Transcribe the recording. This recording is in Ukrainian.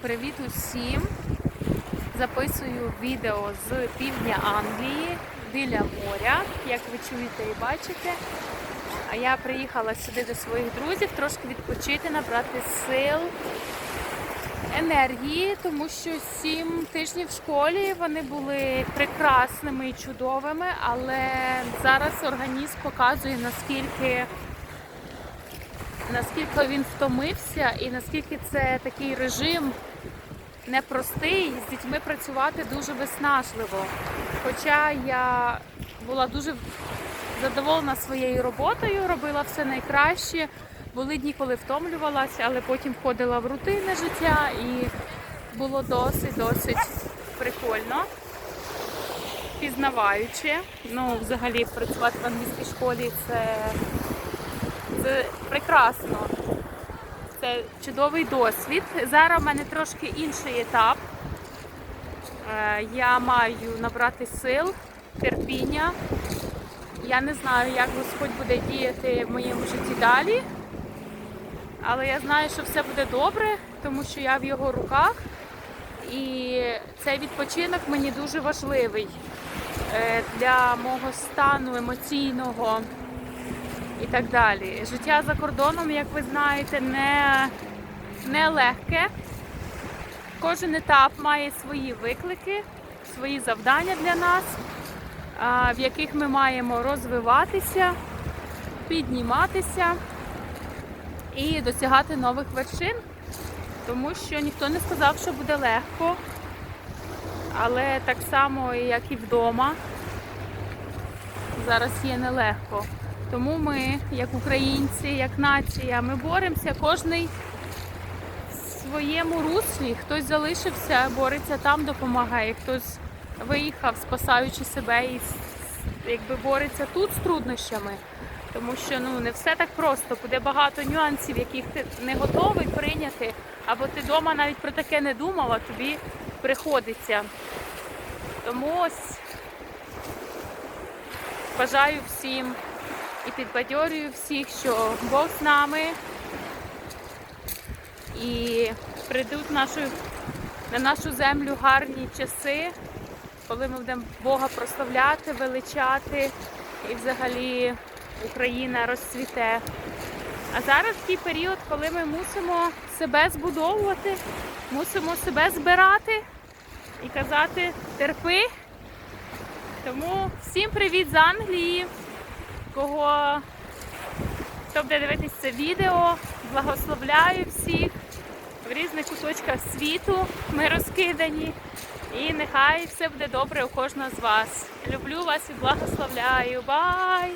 Привіт усім! Записую відео з півдня Англії біля моря, як ви чуєте і бачите. А я приїхала сюди до своїх друзів трошки відпочити, набрати сил, енергії, тому що сім тижнів в школі вони були прекрасними і чудовими, але зараз організм показує наскільки наскільки він втомився і наскільки це такий режим непростий, з дітьми працювати дуже виснажливо. Хоча я була дуже задоволена своєю роботою, робила все найкраще. Були дні, коли втомлювалася, але потім входила в рутинне життя і було досить досить прикольно, пізнаваюче. Ну, взагалі, працювати в англійській школі це це прекрасно. Це чудовий досвід. Зараз в мене трошки інший етап. Е, Я маю набрати сил, терпіння. Я не знаю, як Господь буде діяти в моєму житті далі. Але я знаю, що все буде добре, тому що я в його руках. І цей відпочинок мені дуже важливий е, для мого стану емоційного і так далі. Життя за кордоном, як ви знаєте, не, не легке. Кожен етап має свої виклики, свої завдання для нас, в яких ми маємо розвиватися, підніматися і досягати нових вершин, тому що ніхто не сказав, що буде легко, але так само, як і вдома, зараз є нелегко. Тому ми, як українці, як нація, ми боремося кожний в своєму руслі. Хтось залишився, бореться там, допомагає, хтось виїхав, спасаючи себе і якби бореться тут з труднощами. Тому що ну не все так просто, буде багато нюансів, яких ти не готовий прийняти, або ти вдома навіть про таке не думав, а тобі приходиться. Тому ось бажаю всім і підбадьорюю всіх, що Бог з нами і прийдуть нашу, на нашу землю гарні часи, коли ми будемо Бога прославляти, величати і взагалі Україна розцвіте. А зараз такий період, коли ми мусимо себе збудовувати, мусимо себе збирати і казати терпи. Тому всім привіт з Англії кого хто буде дивитися це відео. Благословляю всіх в різних куточках світу. Ми розкидані. І нехай все буде добре у кожного з вас. Люблю вас і благословляю. Бай!